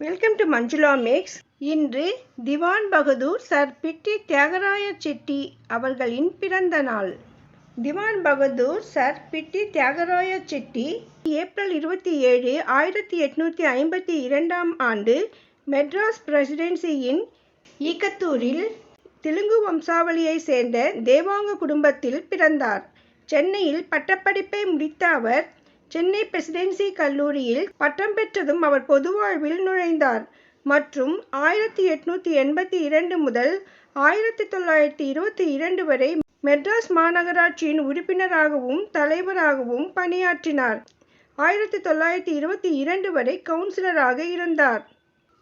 Welcome to Manjula maths இன்று திவான் Bahadur sir Pitti Theagaraya Chetty அவர்களின் பிறந்த நாள். திவான் பகதூர் சர் பிட்டி தியாகராய செட்டி ஏப்ரல் இருபத்தி ஏழு ஆயிரத்தி எட்நூற்றி ஐம்பத்தி இரண்டாம் ஆண்டு மெட்ராஸ் பிரசிடென்சியின் ஈக்கத்தூரில் தெலுங்கு வம்சாவளியைச் சேர்ந்த தேவாங்க குடும்பத்தில் பிறந்தார். சென்னையில் பட்டப்படிப்பை முடித்த அவர் சென்னை பிரசிடென்சி கல்லூரியில் பட்டம் பெற்றதும் அவர் பொது வாழ்வில் நுழைந்தார். மற்றும் ஆயிரத்தி எட்நூத்தி எண்பத்தி இரண்டு முதல் ஆயிரத்தி தொள்ளாயிரத்தி இருபத்தி இரண்டு வரை மெட்ராஸ் மாநகராட்சியின் உறுப்பினராகவும் தலைவராகவும் பணியாற்றினார். ஆயிரத்தி தொள்ளாயிரத்தி இருபத்தி இரண்டு வரை கவுன்சிலராக இருந்தார்.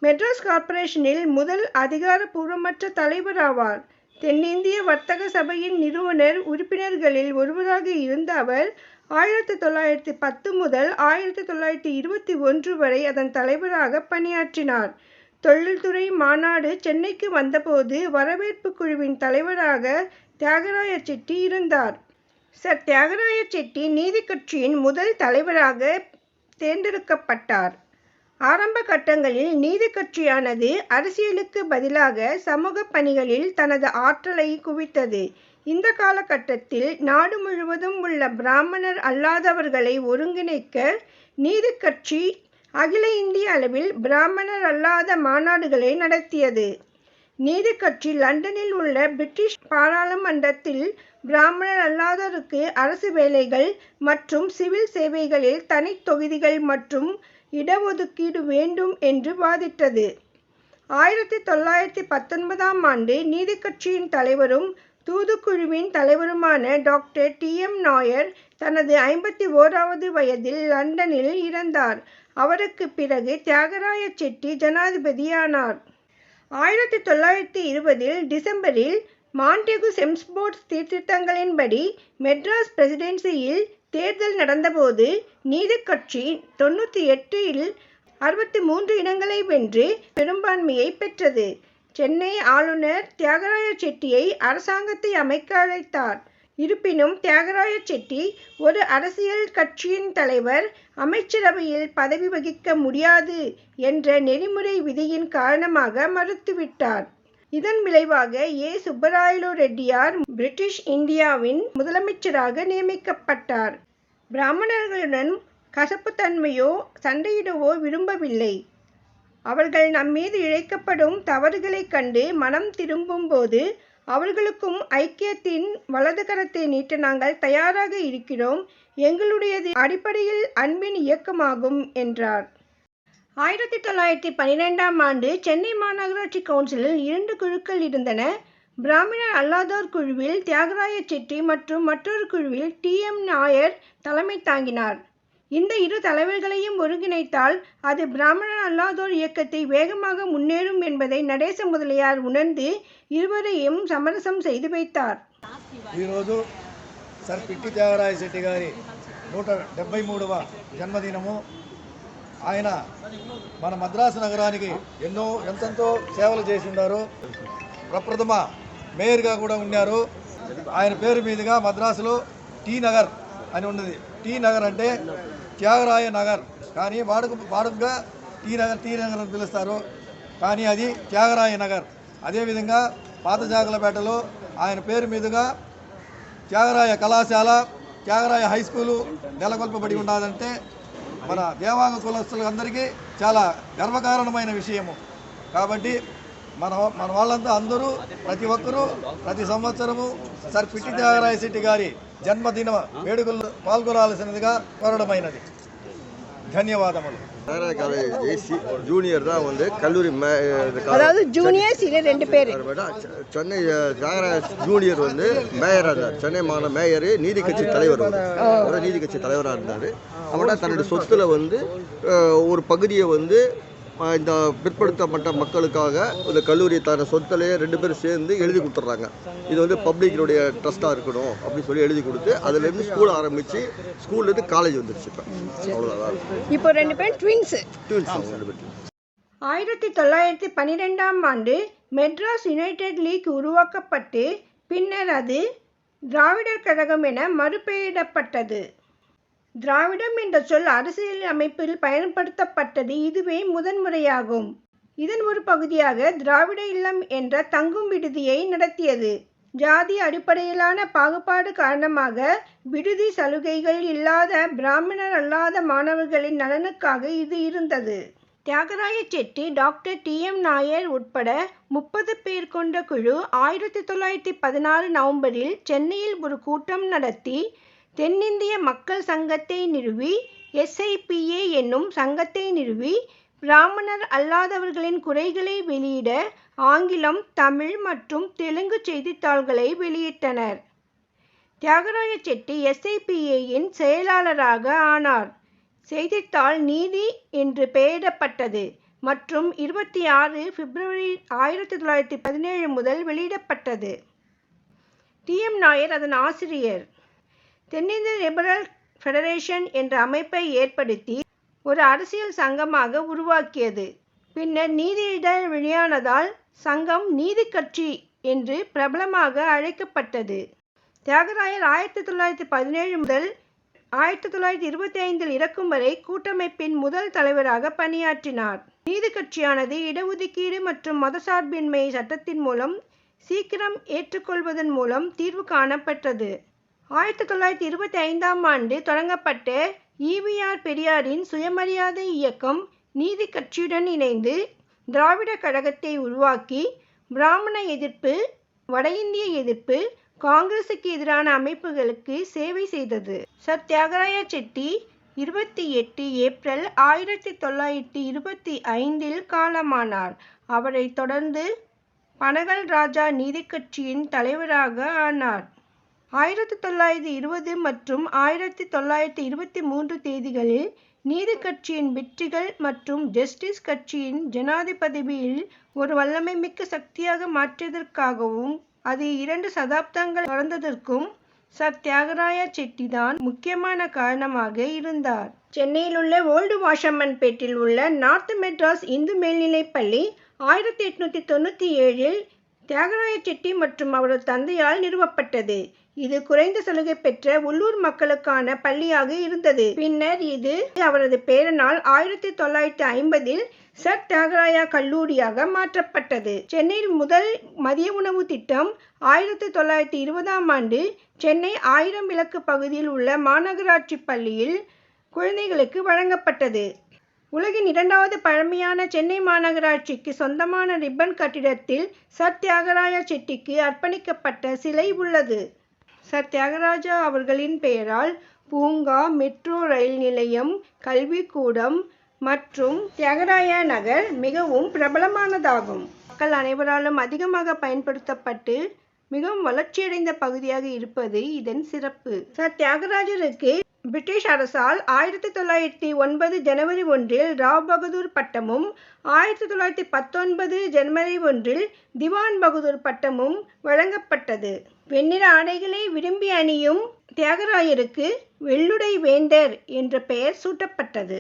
மெட்ராஸ் கார்ப்பரேஷனில் முதல் அதிகாரப்பூர்வமற்ற தலைவராவார். தென்னிந்திய வர்த்தக சபையின் நிறுவனர் உறுப்பினர்களில் ஒருவராக இருந்த அவர் ஆயிரத்தி தொள்ளாயிரத்தி பத்து முதல் ஆயிரத்தி தொள்ளாயிரத்தி இருபத்தி ஒன்று வரை அதன் தலைவராக பணியாற்றினார். தொழில்துறை மாநாடு சென்னைக்கு வந்தபோது வரவேற்பு குழுவின் தலைவராக தியாகராய செட்டி இருந்தார். சர் தியாகராய செட்டி நீதி கட்சியின் முதல் தலைவராக தேர்ந்தெடுக்கப்பட்டார். ஆரம்ப கட்டங்களில் நீதி கட்சியானது அரசியலுக்கு பதிலாக சமூக பணிகளில் தனது ஆற்றலை குவித்தது. இந்த காலகட்டத்தில் நாடு முழுவதும் உள்ள பிராமணர் அல்லாதவர்களை ஒருங்கிணைக்க நீதி கட்சி அகில இந்திய அளவில் பிராமணர் அல்லாத மாநாடுகளை நடத்தியது. நீதி கட்சி லண்டனில் உள்ள பிரிட்டிஷ் பாராளுமன்றத்தில் பிராமணர் அல்லாதோருக்கு அரசு வேலைகள் மற்றும் சிவில் சேவைகளில் தனி தொகுதிகள் மற்றும் இடஒதுக்கீடு வேண்டும் என்று வாதிட்டது. ஆயிரத்தி தொள்ளாயிரத்தி பத்தொன்பதாம் ஆண்டு நீதி கட்சியின் தலைவரும் தூதுக்குழுவின் தலைவருமான டாக்டர் டி. எம். நாயர் தனது ஐம்பத்தி ஓராவது வயதில் லண்டனில் இறந்தார். அவருக்கு பிறகு தியாகராய செட்டி ஜனாதிபதியானார். ஆயிரத்தி தொள்ளாயிரத்தி இருபதில் டிசம்பரில் மாண்டெகு செம்ஸ்போர்ட் சீர்திருத்தங்களின்படி மெட்ராஸ் பிரசிடென்சியில் தேர்தல் நடந்தபோது நீதிக் கட்சி தொண்ணூற்றி எட்டில் அறுபத்தி மூன்று இடங்களை வென்று பெரும்பான்மையை பெற்றது. சென்னை ஆளுநர் தியாகராய செட்டியை அரசாங்கத்தை அமைக்க அழைத்தார். இருப்பினும் தியாகராய செட்டி ஒரு அரசியல் கட்சியின் தலைவர் அமைச்சரவையில் பதவி வகிக்க முடியாது என்ற நெறிமுறை விதியின் காரணமாக மறுத்துவிட்டார். இதன் விளைவாக ஏ. சுப்பராயலு ரெட்டியார் பிரிட்டிஷ் இந்தியாவின் முதலமைச்சராக நியமிக்கப்பட்டார். பிராமணர்களுடன் கசப்புத்தன்மையோ சண்டையிடவோ விரும்பவில்லை. அவர்கள் நம்மீது இழைக்கப்படும் தவறுகளைக் கண்டு மனம் திரும்பும்போது அவர்களுக்கும் ஐக்கியத்தின் வலது கரத்தை நீட்ட நாங்கள் தயாராக இருக்கிறோம். எங்களுடையது அடிப்படையில் அன்பின் இயக்கமாகும் என்றார். ஆயிரத்தி தொள்ளாயிரத்தி பன்னிரெண்டாம் ஆண்டு சென்னை மாநகராட்சி கவுன்சிலில் இரண்டு குழுக்கள் இருந்தன பிராமணர் அல்லாதோர் குழுவில் தியாகராய செட்டி மற்றும் மற்றொரு குழுவில் டி எம் நாயர் தலைமை தாங்கினார் இந்த இரு தலைவர்களையும் ஒருங்கிணைத்தால் அது பிராமணர் அல்லாதோர் இயக்கத்தை வேகமாக முன்னேறும் என்பதை நடேச முதலியார் உணர்ந்து இருவரையும் சமரசம் செய்து வைத்தார் ఈరోజు సర్ పిట్టి త్యాగరాయ శెట్టి గారి నూట డెబ్బై మూడవ జన్మదినము ఆయన మన మద్రాసు నగరానికి ఎన్నో ఎంతెంతో సేవలు చేసి ఉన్నారు ప్రప్రథమ మేయర్గా కూడా ఉన్నారు ఆయన పేరు మీదుగా మద్రాసులో టీ నగర్ అని ఉన్నది. టీ నగర్ అంటే త్యాగరాయ నగర్. కానీ వాడుక వాడుకగా టీ నగర్ టీ నగర్ అని పిలుస్తారు. కానీ అది త్యాగరాయ నగర్. అదేవిధంగా పాత జాగలపేటలో ఆయన పేరు మీదుగా త్యాగరాయ కళాశాల త్యాగరాయ హై స్కూలు నెలకొల్పబడి ఉండాలంటే మన దేవాంగ కులస్తులందరికీ చాలా గర్వకారణమైన విషయము. కాబట్టి మన మన వాళ్ళంతా అందరూ ప్రతి ఒక్కరూ ప్రతి సంవత్సరము సర్ పిట్టి త్యాగరాయ శెట్టి గారి జన్మదిన వేడుకల్లో పాల్గొనాల్సినదిగా కోరడమైనది. ధన్యవాదములు நாராயண காலேஜ் ஜூனியர் தான் வந்து கல்லூரி மே இந்த கா- அதாவது ஜூனியர்ஸ் இல்லை ரெண்டு பேர் அப்புறமேட்டா செ- சென்னை தியாகராஜ் ஜூனியர் வந்து மேயராக இருந்தார் சென்னை மாநில மேயர் நீதி கட்சி தலைவர் அவர். அவர் நீதி கட்சி தலைவராக இருந்தார் அவர்கிட்ட தன்னுடைய சொத்துல வந்து அஹ், ஒரு பகுதியை வந்து அஹ், இந்த பிற்படுத்தப்பட்ட மக்களுக்காக இந்த கல்லூரி தன சொத்திலேயே ரெண்டு பேரும் சேர்ந்து எழுதி கொடுத்துட்றாங்க. இது வந்து பப்ளிக்கினுடைய ட்ரஸ்ட்டாக இருக்கணும் அப்படின்னு சொல்லி எழுதி கொடுத்து அதுலேருந்து ஸ்கூல் ஆரம்பித்து ஸ்கூல்லேருந்து காலேஜ் வந்துருச்சு இப்போ. அவ்வளோதான் இப்போ ரெண்டு பேரும் ட்வின்ஸு ட்வின்ஸ் ரெண்டு பேரும். ஆயிரத்தி தொள்ளாயிரத்தி பன்னிரெண்டாம் ஆண்டு மெட்ராஸ் யுனைடெட் லீக் உருவாக்கப்பட்டு பின்னர் அது திராவிடர் கழகம் என மறுபெயரிடப்பட்டது. திராவிடம் என்ற சொல் அரசியல் அமைப்பில் பயன்படுத்தப்பட்டது இதுவே முதன்முறையாகும் இதன் ஒரு பகுதியாக திராவிட இல்லம் என்ற தங்கும் விடுதியை நடத்தியது. ஜாதி அடிப்படையிலான பாகுபாடு காரணமாக விடுதி சலுகைகள் இல்லாத பிராமணர் அல்லாத மாணவர்களின் நலனுக்காக இது இருந்தது. Theagaraya Chetty doctor T M Nair உட்பட முப்பது பேர் கொண்ட குழு ஆயிரத்தி தொள்ளாயிரத்தி பதினாறு நவம்பரில் சென்னையில் ஒரு கூட்டம் நடத்தி தென்னிந்திய மக்கள் சங்கத்தை நிறுவி எஸ்ஐபிஏ என்னும் சங்கத்தை நிறுவி பிராமணர் அல்லாதவர்களின் குறைகளை வெளியிட ஆங்கிலம் தமிழ் மற்றும் தெலுங்கு செய்தித்தாள்களை வெளியிட்டனர். தியாகராய செட்டி எஸ்ஐபிஏயின் செயலாளராக ஆனார். செய்தித்தாள் நீதி என்று பெயரிடப்பட்டது மற்றும் இருபத்தி ஆறு பிப்ரவரி ஆயிரத்தி தொள்ளாயிரத்தி பதினேழு முதல் வெளியிடப்பட்டது. டி எம் நாயர் அதன் ஆசிரியர். தென்னிந்திய லிபரல் ஃபெடரேஷன் என்ற அமைப்பை ஏற்படுத்தி ஒரு அரசியல் சங்கமாக உருவாக்கியது. பின்னர் நீதி வெளியானதால் சங்கம் நீதி கட்சி என்று பிரபலமாக அழைக்கப்பட்டது. தியாகராயர் ஆயிரத்தி தொள்ளாயிரத்தி பதினேழு முதல் ஆயிரத்தி தொள்ளாயிரத்தி இருபத்தி ஐந்தில் இறக்கும் வரை கூட்டமைப்பின் முதல் தலைவராக பணியாற்றினார். நீதி கட்சியானது இடஒதுக்கீடு மற்றும் மதசார்பின்மை சட்டத்தின் மூலம் சீக்கிரம் ஏற்றுக்கொள்வதன் மூலம் தீர்வு காணப்பட்டது ஆயிரத்தி தொள்ளாயிரத்தி இருபத்தி ஐந்தாம் ஆண்டு தொடங்கப்பட்ட ஈவிஆர் பெரியாரின் சுயமரியாதை இயக்கம் நீதி கட்சியுடன் இணைந்து திராவிட கழகத்தை உருவாக்கி பிராமண எதிர்ப்பு வட இந்திய எதிர்ப்பு காங்கிரசுக்கு எதிரான அமைப்புகளுக்கு சேவை செய்தது. சர். தியாகராய செட்டி இருபத்தி எட்டு ஏப்ரல் ஆயிரத்தி தொள்ளாயிரத்தி இருபத்தி ஐந்தில் காலமானார். அவரைத் தொடர்ந்து பனகல் ராஜா நீதி கட்சியின் தலைவராக ஆனார். ஆயிரத்தி தொள்ளாயிரத்தி இருபது மற்றும் ஆயிரத்தி தொள்ளாயிரத்தி இருபத்தி மூன்று தேதிகளில் நீதி கட்சியின் வெற்றிகள் மற்றும் ஜஸ்டிஸ் கட்சியின் ஜனாதிபதியில் ஒரு வல்லமை மிக்க சக்தியாக மாற்றியதற்காகவும் அது இரண்டு சதாப்தங்கள் நடந்ததற்கும் சர் தியாகராய செட்டி தான் முக்கியமான காரணமாக இருந்தார். சென்னையில் உள்ள ஓல்டு வாஷம்மன் பேட்டில் உள்ள நார்த் மெட்ராஸ் இந்து மேல்நிலைப்பள்ளி ஆயிரத்தி எட்நூத்தி தொண்ணூற்றி ஏழில் தியாகராய செட்டி மற்றும் அவரது தந்தையால் நிறுவப்பட்டது. இது குறைந்த சலுகை பெற்ற உள்ளூர் மக்களுக்கான பள்ளியாக இருந்தது. பின்னர் இது அவரது பேரனால் ஆயிரத்தி தொள்ளாயிரத்தி ஐம்பதில் சர் தியாகராயா கல்லூரியாக மாற்றப்பட்டது. சென்னையில் முதல் மதிய உணவு திட்டம் ஆயிரத்தி தொள்ளாயிரத்தி இருபதாம் ஆண்டு சென்னை ஆயிரம் விளக்கு பகுதியில் உள்ள மாநகராட்சி பள்ளியில் குழந்தைகளுக்கு வழங்கப்பட்டது. உலகின் இரண்டாவது பழமையான சென்னை மாநகராட்சிக்கு சொந்தமான ரிப்பன் கட்டிடத்தில் சர் தியாகராய செட்டிக்கு அர்ப்பணிக்கப்பட்ட சிலை உள்ளது. சர் தியாகராஜா அவர்களின் பெயரால் பூங்கா மெட்ரோ ரயில் நிலையம் கல்விக்கூடம் மற்றும் தியாகராய நகர் மிகவும் பிரபலமானதாகும். மக்கள் அனைவராலும் அதிகமாக பயன்படுத்தப்பட்டு மிகவும் வளர்ச்சியடைந்த பகுதியாக இருப்பது இதன் சிறப்பு. சர் தியாகராஜருக்கு பிரிட்டிஷ் அரசால் ஆயிரத்தி தொள்ளாயிரத்தி ஒன்பது ஜனவரி ஒன்றில் ராவ் பகதூர் பட்டமும் ஆயிரத்தி தொள்ளாயிரத்தி பத்தொன்பது ஜனவரி ஒன்றில் திவான் பகதூர் பட்டமும் வழங்கப்பட்டது. வெண்ணிற ஆடைகளை விரும்பி அணியும் தியாகராயருக்கு வெள்ளுடை வேந்தர் என்ற பெயர் சூட்டப்பட்டது.